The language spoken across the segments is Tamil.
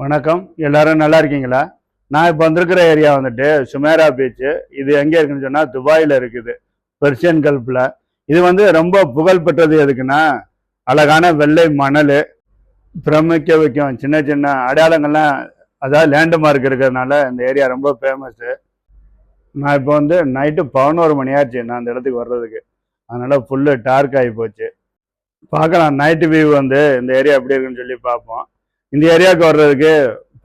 வணக்கம். எல்லாரும் நல்லா இருக்கீங்களா? நான் இப்போ வந்திருக்கிற ஏரியா வந்துட்டு சுமேரா பீச்சு இது எங்கே இருக்குன்னு சொன்னால் துபாயில் இருக்குது. பெர்சியன் கல்ஃபில் இது வந்து ரொம்ப புகழ் பெற்றது எதுக்குன்னா அழகான வெள்ளை மணல் பிரமிக்க வைக்கும் சின்ன சின்ன அடையாளங்கள்லாம் அதாவது லேண்ட்மார்க் இருக்கிறதுனால இந்த ஏரியா ரொம்ப ஃபேமஸ்ஸு நான் இப்போ வந்து நைட்டு பதினோரு மணி ஆச்சு நான் அந்த இடத்துக்கு வர்றதுக்கு. அதனால் ஃபுல்லு டார்க் ஆகி போச்சு. பார்க்கலாம் நைட்டு வியூ வந்து இந்த ஏரியா எப்படி இருக்குன்னு சொல்லி பார்ப்போம். இந்த ஏரியாவுக்கு வர்றதுக்கு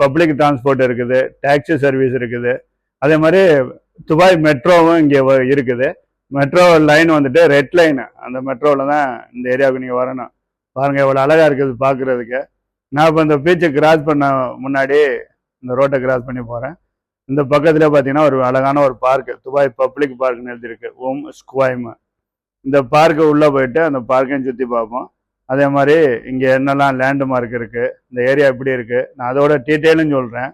பப்ளிக் டிரான்ஸ்போர்ட் இருக்குது டாக்ஸி சர்வீஸ் இருக்குது. அதே மாதிரி துபாய் மெட்ரோவும் இங்கே இருக்குது. மெட்ரோ லைன் வந்துட்டு ரெட் லைன் அந்த மெட்ரோவில் தான் இந்த ஏரியாவுக்கு நீங்கள் வரணும். பாருங்கள் எவ்வளோ அழகாக இருக்குது பார்க்குறதுக்கு நான் இப்போ இந்த பீச்சை கிராஸ் பண்ண முன்னாடி இந்த ரோட்டை கிராஸ் பண்ணி போகிறேன் இந்த பக்கத்தில் பார்த்தீங்கன்னா ஒரு அழகான ஒரு பார்க்கு துபாய் பப்ளிக் பார்க்னு எழுதியிருக்கு. ஓம் ஸ்குவாய்மு. இந்த பார்க்கு உள்ளே போயிட்டு அந்த பார்க்கையும் சுற்றி பார்ப்போம். அதே மாதிரி இங்கே என்னெல்லாம் லேண்ட்மார்க் இருக்குது இந்த ஏரியா எப்படி இருக்குது நான் அதோட டீட்டெயிலும் சொல்கிறேன்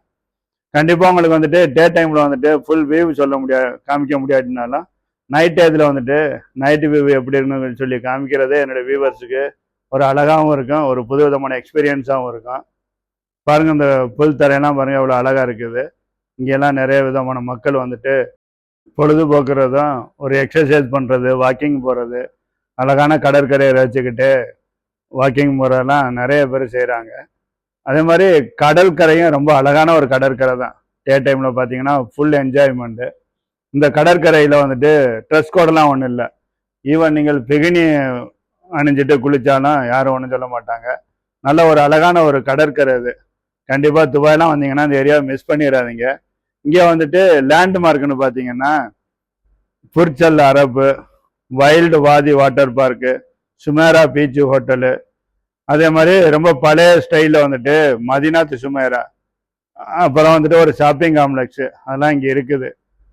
கண்டிப்பாக உங்களுக்கு வந்துட்டு டே டைமில் வந்துட்டு ஃபுல் வியூ சொல்ல முடியாது காமிக்க முடியாதுனாலும் நைட் டயத்தில் வந்துட்டு நைட்டு வியூ எப்படி இருக்குன்னு சொல்லி காமிக்கிறதே என்னோடய வியூவர்ஸுக்கு ஒரு அழகாகவும் இருக்கும் ஒரு புது விதமான எக்ஸ்பீரியன்ஸாகவும் இருக்கும். பாருங்கள் இந்த புல் தரையெல்லாம் பாருங்கள் எவ்வளோ அழகாக இருக்குது. இங்கெல்லாம் நிறைய விதமான மக்கள் வந்துட்டு பொழுதுபோக்குறதும் ஒரு எக்ஸசைஸ் பண்ணுறது வாக்கிங் போகிறது அழகான கடற்கரையை ரசிச்சுக்கிட்டு வாக்கிங் போகிறதெல்லாம் நிறைய பேர் செய்கிறாங்க அதே மாதிரி கடற்கரையும் ரொம்ப அழகான ஒரு கடற்கரை தான். டே டைமில் பார்த்தீங்கன்னா ஃபுல் என்ஜாய்மெண்ட்டு இந்த கடற்கரையில் வந்துட்டு ட்ரெஸ் கோடெல்லாம் ஒன்றும் இல்லை. ஈவன் நீங்கள் பிகினி அணிஞ்சிட்டு குளித்தாலும் யாரும் ஒன்றும் சொல்ல மாட்டாங்க. நல்ல ஒரு அழகான ஒரு கடற்கரை இது கண்டிப்பாக துபாயெலாம் வந்தீங்கன்னா அந்த ஏரியாவை மிஸ் பண்ணிடாதீங்க இங்கே வந்துட்டு லேண்ட்மார்க்னு பார்த்தீங்கன்னா Burj Al Arab Wild Wadi Water Park Jumeirah Beach Hotel. அதே மாதிரி ரொம்ப பழைய ஸ்டைலில் வந்துட்டு மதினாத் சுமேரா. அப்புறம் வந்துட்டு ஒரு ஷாப்பிங் காம்ப்ளெக்ஸு. அதெல்லாம் இங்கே இருக்குது.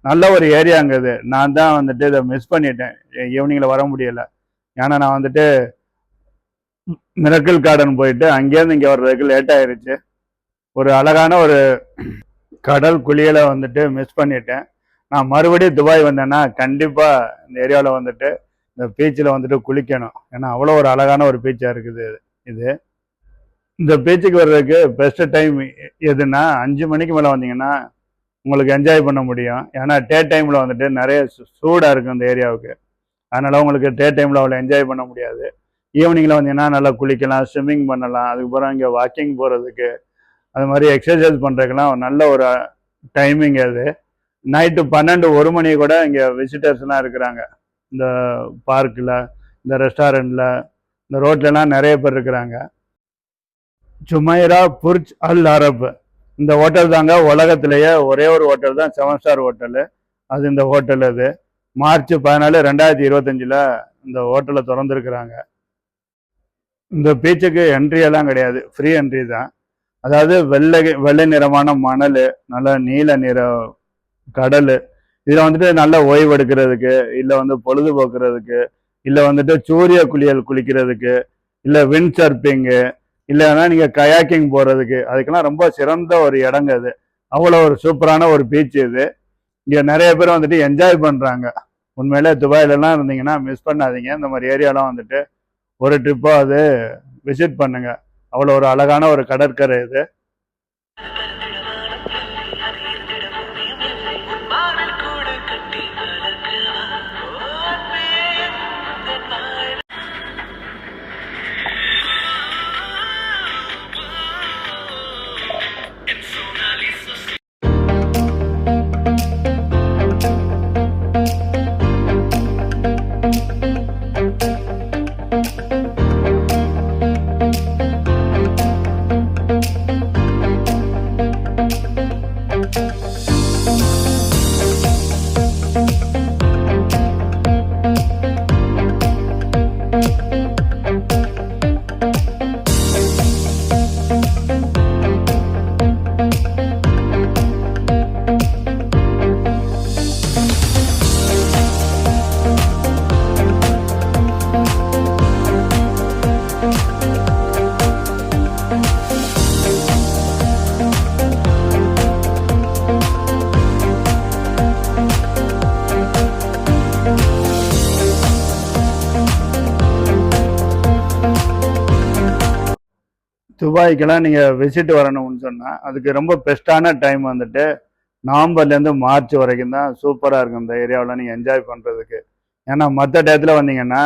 நல்ல ஒரு ஏரியாங்க இது. நான் தான் வந்துட்டு இதை மிஸ் பண்ணிட்டேன். ஈவினிங்கில் வர முடியலை. ஏன்னா நான் வந்துட்டு மிரக்கல் கார்டன் போயிட்டு அங்கேருந்து இங்கே வர்றதுக்கு லேட் ஆயிருச்சு. ஒரு அழகான ஒரு கடல் குளியலை வந்துட்டு மிஸ் பண்ணிட்டேன். நான் மறுபடியும் துபாய் வந்தேன்னா கண்டிப்பாக இந்த ஏரியாவில் வந்துட்டு இந்த பீச்சில் வந்துட்டு குளிக்கணும். ஏன்னா அவ்வளோ ஒரு அழகான ஒரு பீச்சாக இருக்குது இது. இந்த பீச்சுக்கு வர்றதுக்கு பெஸ்ட் டைம் எதுன்னா அஞ்சு மணிக்கு மேலே வந்தீங்கன்னா உங்களுக்கு என்ஜாய் பண்ண முடியும். ஏன்னா டே டைமில் வந்துட்டு நிறைய சூடாக இருக்கும் இந்த ஏரியாவுக்கு. அதனால் உங்களுக்கு டே டைமில் அவ்வளோ என்ஜாய் பண்ண முடியாது. ஈவினிங்கில் வந்தீங்கன்னா நல்லா குளிக்கலாம் ஸ்விம்மிங் பண்ணலாம் அதுக்கப்புறம் இங்கே வாக்கிங் போகிறதுக்கு அது மாதிரி எக்ஸசைஸ் பண்ணுறதுக்கெல்லாம் நல்ல ஒரு டைமிங் அது. நைட்டு பன்னெண்டு ஒரு மணி கூட இங்கே விசிட்டர்ஸ்லாம் இருக்கிறாங்க. இந்த பார்க்கில் இந்த ரெஸ்டாரண்ட்டில் இந்த ரோட்லலாம் நிறைய பேர் இருக்கிறாங்க. Jumeirah Burj Al Arab. இந்த ஹோட்டல் தாங்க உலகத்திலேயே ஒரே ஒரு ஹோட்டல் தான் செவன் ஸ்டார் ஹோட்டலு அது இந்த ஹோட்டல் அது. மார்ச் பதினாலு ரெண்டாயிரத்தி இருபத்தஞ்சில் இந்த ஹோட்டலை திறந்துருக்குறாங்க. இந்த பீச்சுக்கு என்ட்ரி எல்லாம் கிடையாது. ஃப்ரீ என்ட்ரி தான். அதாவது வெள்ளை வெள்ளை நிறமான மணல் நல்ல நீல நிற கடல் இதில் வந்துட்டு நல்ல ஓய்வு எடுக்கிறதுக்கு இல்லை வந்து பொழுதுபோக்குறதுக்கு இல்லை வந்துட்டு சூரிய குளியல் குளிக்கிறதுக்கு இல்லை விண்ட் சர்ஃபிங்கு இல்லைன்னா நீங்கள் கயாக்கிங் போகிறதுக்கு அதுக்கெல்லாம் ரொம்ப சிறந்த ஒரு இடங்க இது அவ்வளோ ஒரு சூப்பரான ஒரு பீச் இது. இங்கே நிறைய பேர் வந்துட்டு என்ஜாய் பண்ணுறாங்க உண்மையிலே துபாயிலலாம் இருந்தீங்கன்னா மிஸ் பண்ணாதீங்க. இந்த மாதிரி ஏரியாலாம் வந்துட்டு ஒரு ட்ரிப்பாக அது விசிட் பண்ணுங்கள் அவ்வளோ ஒரு அழகான ஒரு கடற்கரை இது. துபாய்க்கெல்லாம் நீங்கள் விசிட் வரணும்னு சொன்னால் அதுக்கு ரொம்ப பெஸ்ட்டான டைம் வந்துட்டு நவம்பர்லேருந்து மார்ச் வரைக்கும் தான் சூப்பராக இருக்கும் இந்த ஏரியாவில் நீங்கள் என்ஜாய் பண்ணுறதுக்கு ஏன்னா மற்ற டயத்தில் வந்தீங்கன்னா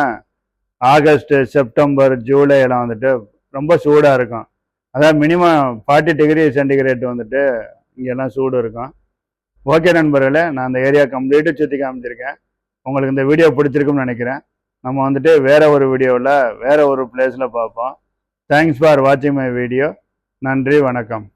ஆகஸ்ட்டு செப்டம்பர் ஜூலை எல்லாம் வந்துட்டு ரொம்ப சூடாக இருக்கும். அதாவது மினிமம் ஃபார்ட்டி டிகிரி சென்டிகிரேட் வந்துட்டு இங்கெல்லாம் சூடு இருக்கும். ஓகே நண்பர்களே நான் அந்த ஏரியா கம்ப்ளீட்டாக சுற்றி காமிச்சிருக்கேன். உங்களுக்கு இந்த வீடியோ பிடிச்சிருக்கும்னு நினைக்கிறேன். நம்ம வந்துட்டு வேற ஒரு வீடியோவில் வேற ஒரு பிளேஸில் பார்ப்போம். தேங்க்ஸ் ஃபார் வாட்சிங் மை வீடியோ நன்றி வணக்கம்.